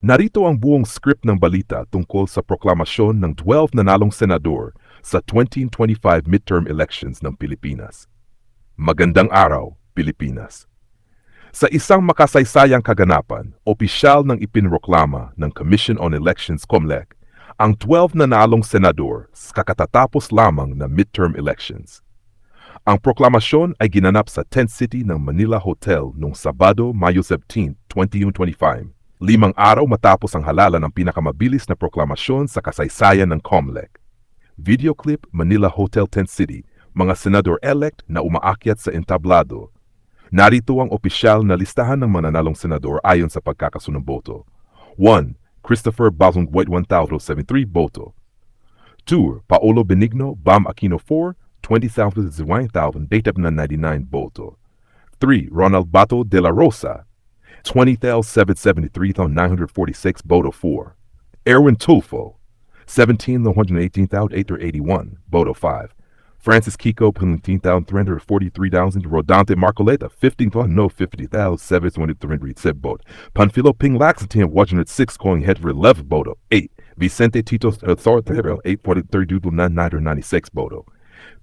Narito ang buong script ng balita tungkol sa proklamasyon ng 12 nanalong senador sa 2025 midterm elections ng Pilipinas. Magandang araw, Pilipinas. Sa isang makasaysayang kaganapan, opisyal ng ipinroklama ng Commission on Elections COMELEC ang 12 nanalong senador sa kakatatapos lamang na midterm elections. Ang proklamasyon ay ginanap sa tent city ng Manila Hotel noong Sabado, Mayo 17, 2025 limang araw matapos ang halalan ng pinakamabilis na proklamasyon sa kasaysayan ng COMELEC. Video clip Manila Hotel Tent City, mga senador-elect na umaakyat sa entablado. Narito ang opisyal na listahan ng mananalong senador ayon sa pagkakasunong boto. 1. Christopher Bazongwet 1073 boto. 2. Paolo Benigno Bam Aquino 4 20,000 dated na 99 boto. 3. Ronald Bato de la Rosa 20,773,946 Bodo 4. Erwin Tulfo, 17,118,881 Bodo 5. Francis Kiko, 17,343,000 Rodante Marcoleta, 15, no 50,723 Bodo. Panfilo Ping Laxantin, 106 Coin Head for 11 Bodo 8. Vicente Tito Authority, 843 996 Bodo.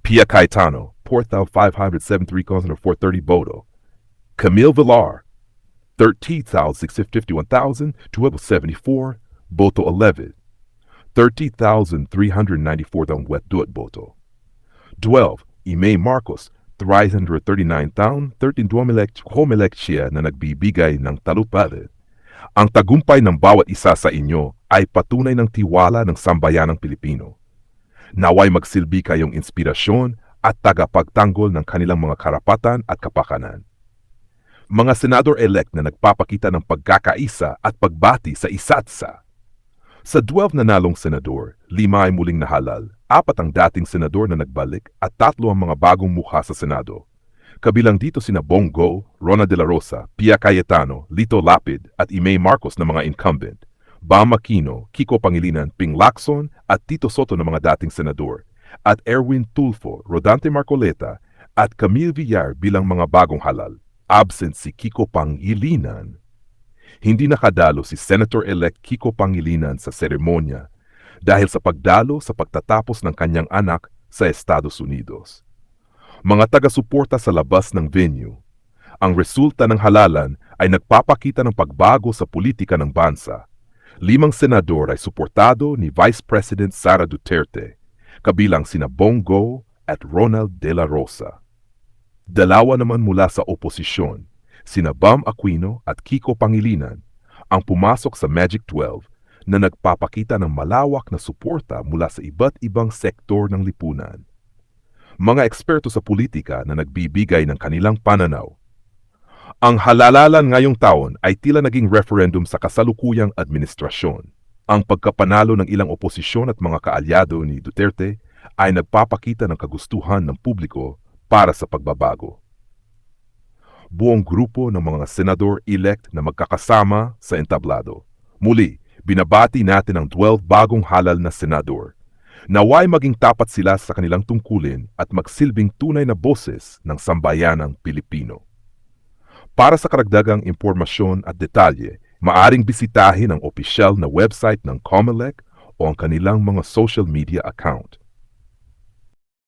Pia Caetano, 4,573 430 Bodo. Camille Villar, 13,651,274 boto 11. 30,394 daw wet duat boto. 12. Ime Marcos, 339,000, 13 duamelek homelek siya na nagbibigay ng talupad. Ang tagumpay ng bawat isa sa inyo ay patunay ng tiwala ng sambayanang Pilipino. Naway magsilbi kayong inspirasyon at tagapagtanggol ng kanilang mga karapatan at kapakanan mga senador-elect na nagpapakita ng pagkakaisa at pagbati sa isa't isa. Sa 12 nanalong senador, lima ay muling nahalal, apat ang dating senador na nagbalik at tatlo ang mga bagong mukha sa Senado. Kabilang dito sina Bongo, Rona de la Rosa, Pia Cayetano, Lito Lapid at Imay Marcos na mga incumbent, Bam Aquino, Kiko Pangilinan, Ping Lacson at Tito Soto na mga dating senador, at Erwin Tulfo, Rodante Marcoleta at Camille Villar bilang mga bagong halal absent si Kiko Pangilinan. Hindi nakadalo si Senator-elect Kiko Pangilinan sa seremonya dahil sa pagdalo sa pagtatapos ng kanyang anak sa Estados Unidos. Mga taga-suporta sa labas ng venue, ang resulta ng halalan ay nagpapakita ng pagbago sa politika ng bansa. Limang senador ay suportado ni Vice President Sara Duterte, kabilang sina Bongo at Ronald De La Rosa. Dalawa naman mula sa oposisyon, sina Bam Aquino at Kiko Pangilinan, ang pumasok sa Magic 12 na nagpapakita ng malawak na suporta mula sa iba't ibang sektor ng lipunan. Mga eksperto sa politika na nagbibigay ng kanilang pananaw. Ang halalalan ngayong taon ay tila naging referendum sa kasalukuyang administrasyon. Ang pagkapanalo ng ilang oposisyon at mga kaalyado ni Duterte ay nagpapakita ng kagustuhan ng publiko para sa pagbabago. Buong grupo ng mga senador-elect na magkakasama sa entablado. Muli, binabati natin ang 12 bagong halal na senador. Naway maging tapat sila sa kanilang tungkulin at magsilbing tunay na boses ng sambayanang Pilipino. Para sa karagdagang impormasyon at detalye, maaring bisitahin ang opisyal na website ng COMELEC o ang kanilang mga social media account.